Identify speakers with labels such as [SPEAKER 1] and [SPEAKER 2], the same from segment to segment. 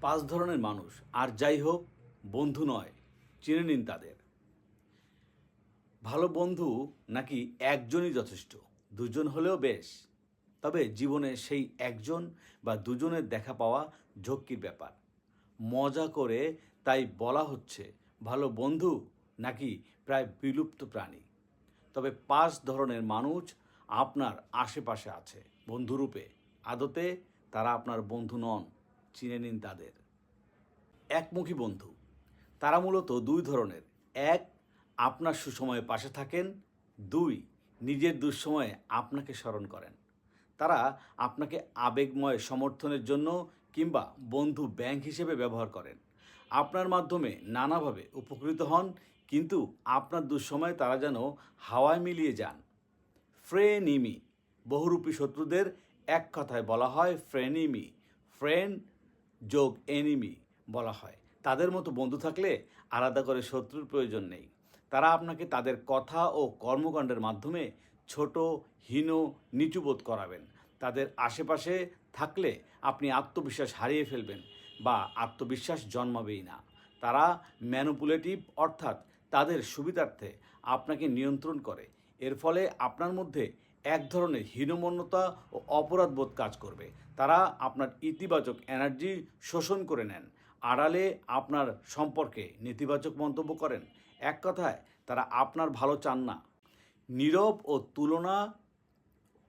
[SPEAKER 1] পাঁচ ধরনের মানুষ, আর যাই হোক, বন্ধু নয়, চিনে নিন তাদের। ভালো বন্ধু নাকি একজনই যথেষ্ট? দুজন হলেও বেশ। তবে জীবনে সেই একজন বা দুজনের দেখা পাওয়া ঝক্কির ব্যাপার। মজা করে তাই বলা হচ্ছে, ভালো বন্ধু নাকি প্রায় বিলুপ্ত প্রাণী। তবে পাঁচ ধরনের মানুষ আপনার আশেপাশে আছে, বন্ধুরূপে। আদতে তারা আপনার বন্ধু নন। চিনে নিন তাদের। একমুখী বন্ধু। তারা মূলত দুই ধরনের। এক, আপনার সুসময়ে পাশে থাকেন। দুই, নিজের দুঃসময়ে আপনাকে স্মরণ করেন। তারা আপনাকে আবেগময় সমর্থনের জন্য কিংবা বন্ধু ব্যাংক হিসেবে ব্যবহার করেন। আপনার মাধ্যমে নানাভাবে উপকৃত হন, কিন্তু আপনার দুঃসময়ে তারা যেন হাওয়ায় মিলিয়ে যান। ফ্রেনিমি বহুরূপী শত্রুদের এক কথায় বলা হয় ফ্রেনিমি ফ্রেন্ড যোগ এনিমি বলা হয়। তাদের মতো বন্ধু থাকলে আলাদা করে শত্রুর প্রয়োজন নেই। তারা আপনাকে তাদের কথা ও কর্মকাণ্ডের মাধ্যমে ছোট, হীন নিচুবোধ করাবেন। তাদের আশেপাশে থাকলে আপনি আত্মবিশ্বাস হারিয়ে ফেলবেন বা আত্মবিশ্বাস জন্মাবেই না। তারা ম্যানুপুলেটিভ অর্থাৎ তাদের সুবিধার্থে আপনাকে নিয়ন্ত্রণ করে। এর ফলে আপনার মধ্যে এক ধরনের হীনমন্যতা ও অপরাধবোধ কাজ করবে। তারা আপনার ইতিবাচক এনার্জি শোষণ করে নেন। আড়ালে আপনার সম্পর্কে নেতিবাচক মন্তব্য করেন। এক কথায়, তারা আপনার ভালো চান না। নীরব ও তুলনা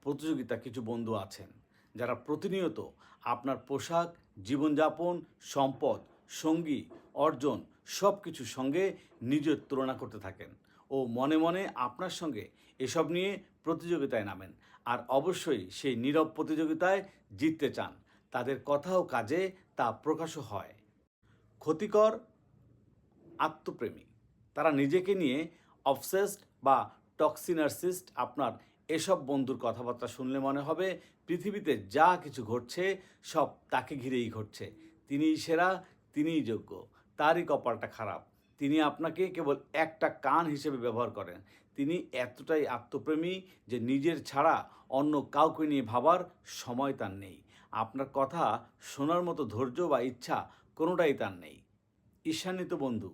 [SPEAKER 1] প্রতিযোগিতা কিছু বন্ধু আছেন, যারা প্রতিনিয়ত আপনার পোশাক, জীবনযাপন, সম্পদ, সঙ্গী, অর্জন সব কিছুর সঙ্গে নিজের তুলনা করতে থাকেন। ও মনে মনে আপনার সঙ্গে এসব নিয়ে প্রতিযোগিতায় নামেন। আর অবশ্যই সেই নীরব প্রতিযোগিতায় জিততে চান। তাদের কথা ও কাজে তা প্রকাশও হয়। ক্ষতিকর আত্মপ্রেমী। তারা নিজেকে নিয়ে অবসেসড বা টক্সিনার্সিস্ট। আপনার এসব বন্ধুর কথাবার্তা শুনলে মনে হবে পৃথিবীতে যা কিছু ঘটছে, সব তাকে ঘিরেই ঘটছে। তিনিই সেরা, তিনিই যোগ্য। তারই কপালটা খারাপ। তিনি আপনাকে কেবল একটা কান হিসেবে ব্যবহার করেন। তিনি এতটাই আত্মপ্রেমী যে নিজের ছাড়া অন্য কাউকে নিয়ে ভাবার সময় তার নেই। আপনার কথা শোনার মতো ধৈর্য বা ইচ্ছা কোনোটাই তার নেই। ঈর্ষান্বিত বন্ধু।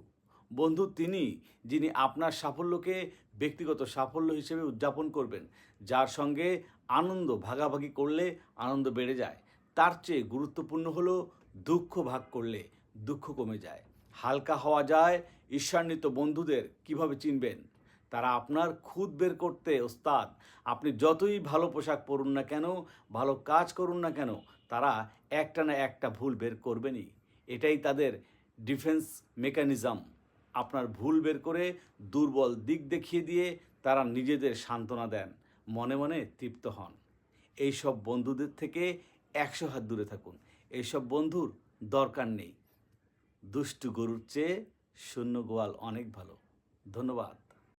[SPEAKER 1] বন্ধু তিনি যিনি আপনার সাফল্যকে ব্যক্তিগত সাফল্য হিসেবে উদযাপন করবেন, যার সঙ্গে আনন্দ ভাগাভাগি করলে আনন্দ বেড়ে যায়। তার চেয়ে গুরুত্বপূর্ণ হলো দুঃখ ভাগ করলে দুঃখ কমে যায়। হালকা হওয়া যায়। ঈর্ষান্বিত বন্ধুদের কীভাবে চিনবেন? তারা আপনার খুদ বের করতে ওস্তাদ, আপনি যতই ভালো পোশাক পরুন না কেন, ভালো কাজ করুন না কেন, তারা একটা না একটা ভুল বের করবেনই। এটাই তাদের ডিফেন্স মেকানিজম। আপনার ভুল বের করে দুর্বল দিক দেখিয়ে দিয়ে তারা নিজেদের সান্ত্বনা দেন, মনে মনে তৃপ্ত হন। এইসব বন্ধুদের থেকে একশো হাত দূরে থাকুন। এইসব বন্ধুর দরকার নেই। দুষ্টু গরুর চেয়ে শূন্য গোয়াল অনেক ভালো। ধন্যবাদ।